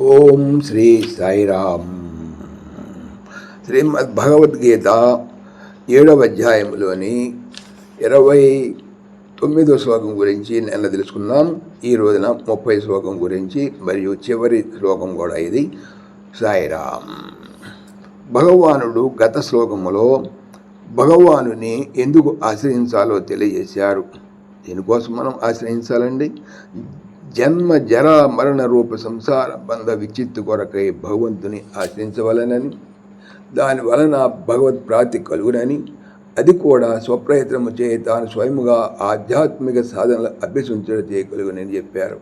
ఓం శ్రీ సాయిరామ్. శ్రీమద్ భగవద్గీత ఏడవ అధ్యాయంలోని ఇరవై తొమ్మిదో శ్లోకం గురించి నిన్న తెలుసుకున్నాం ఈ రోజున ముప్పై శ్లోకం గురించి మరియు చివరి శ్లోకం కూడా ఇది సాయిరామ్. భగవానుడు గత శ్లోకములో భగవానుని ఎందుకు ఆశ్రయించాలో తెలియజేశారు. దీనికోసం మనం ఆశ్రయించాలండి? జన్మ జర మరణ రూప సంసార బంధ విచిత్తు కొరకై భగవంతుని ఆశ్రయించవలనని దాని వలన భగవత్ ప్రాప్తి కలుగునని అది కూడా స్వప్రయత్నము చే తాను స్వయముగా ఆధ్యాత్మిక సాధనలు అభ్యసించడం చేయగలుగునని చెప్పారు.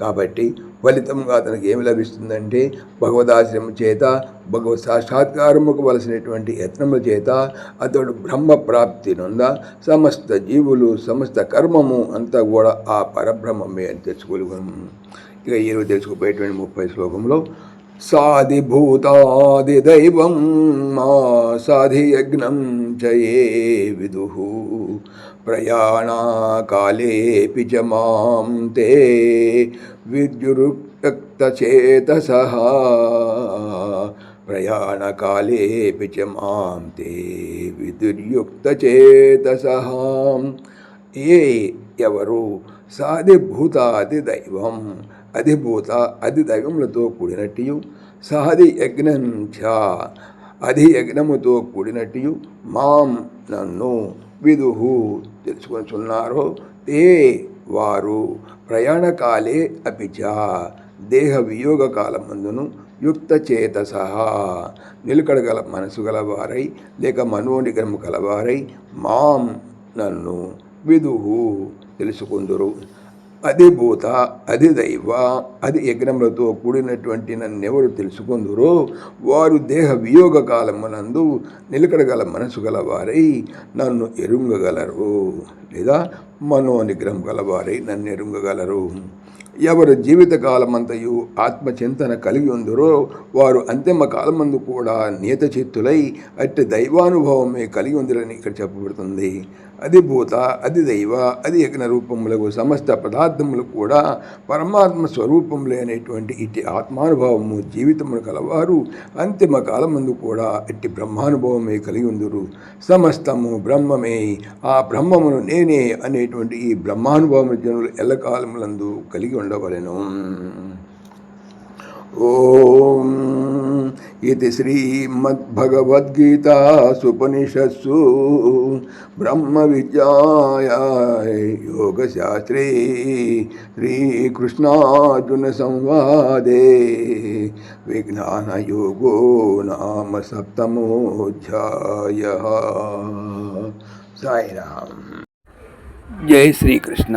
కాబట్టి ఫలితంగా అతనికి ఏమి లభిస్తుందంటే భగవదాశ్రమం చేత భగవత్ సాక్షాత్కారముకు వలసినటువంటి యత్నముల చేత అతడు బ్రహ్మ ప్రాప్తి నుంద సమస్త జీవులు సమస్త కర్మము అంతా కూడా ఆ పరబ్రహ్మమే అని తెలుసుకోగలుగును ఇక ఈరోజు తెలుసుకుపోయేటువంటి ముప్పై శ్లోకంలో సాధిభూతాదిదైవం మా సాధియజ్ఞం చయే విదు ప్రయాణకాలేపి చ మాం తే విద్యురుక్తచేతస ప్రయాణకాలేపి చ మాం తే విద్యుర్యుక్తచేతస ఏ ఎవరు సాధిభూతాది దైవం అధిభూత అధి దైవములతో కూడినట్టు సాది యజ్ఞం చ అధి యజ్ఞముతో కూడినట్టు మాం నన్ను విదుహు తెలుసుకొనిచున్నారో? తే వారు? ప్రయాణకాలే అపిచ దేహ వియోగ కాలమందును యుక్తచేత సహా నిలకడగల మనసు గలవారై లేక మనోనిగరము గలవారై మాం నన్ను విదుహు తెలుసుకుందురు. అది భూత అది దైవ అది యజ్ఞములతో కూడినటువంటి నన్నెవరు తెలుసుకుందురో వారు దేహ వియోగ కాలమునందు నిలకడగల మనసు గలవారై నన్ను ఎరుంగగలరు లేదా మనోనిగ్రహం గలవారై నన్ను ఎరుంగగలరు. ఎవరు జీవితకాలమంతయు ఆత్మచింతన కలిగి ఉందరో వారు అంతిమ కాలమందు కూడా నియత చిత్తులై అట్టి దైవానుభవమే కలిగి ఉందిరని ఇక్కడ చెప్పబడుతుంది. అది భూత అది దైవ అది యజ్ఞ రూపములకు సమస్త పదార్థములు కూడా పరమాత్మ స్వరూపములే అనేటువంటి ఇట్టి ఆత్మానుభవము జీవితమును కలవారు అంతిమ కాలమందు కూడా ఇట్టి బ్రహ్మానుభవమే కలిగి ఉందరు సమస్తము బ్రహ్మమే ఆ బ్రహ్మమును నేనే అనేటువంటి ఈ బ్రహ్మానుభవము జనులు ఎల్లకాలములందు కలిగి ఉండవలెను ఓం ఇది శ్రీమద్భగవద్గీతాసుపనిషత్సు బ్రహ్మ విద్యాయ యోగశాస్త్రే శ్రీకృష్ణార్జున సంవాదే విజ్ఞానయోగో నామ సప్తమోధ్యాయ సాయిరామ్ జై శ్రీకృష్ణ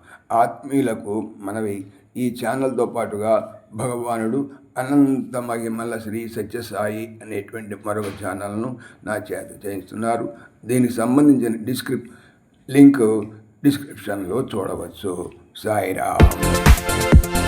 ఆత్మీయులకు మనవి. ఈ ఛానల్తో పాటుగా భగవానుడు అనంత మహిమల శ్రీ సత్యసాయి అనేటువంటి మరొక ఛానల్ను నా చేత చేయిస్తున్నారు. దీనికి సంబంధించిన డిస్క్రిప్ లింక్ డిస్క్రిప్షన్లో చూడవచ్చు. సాయిరామ్.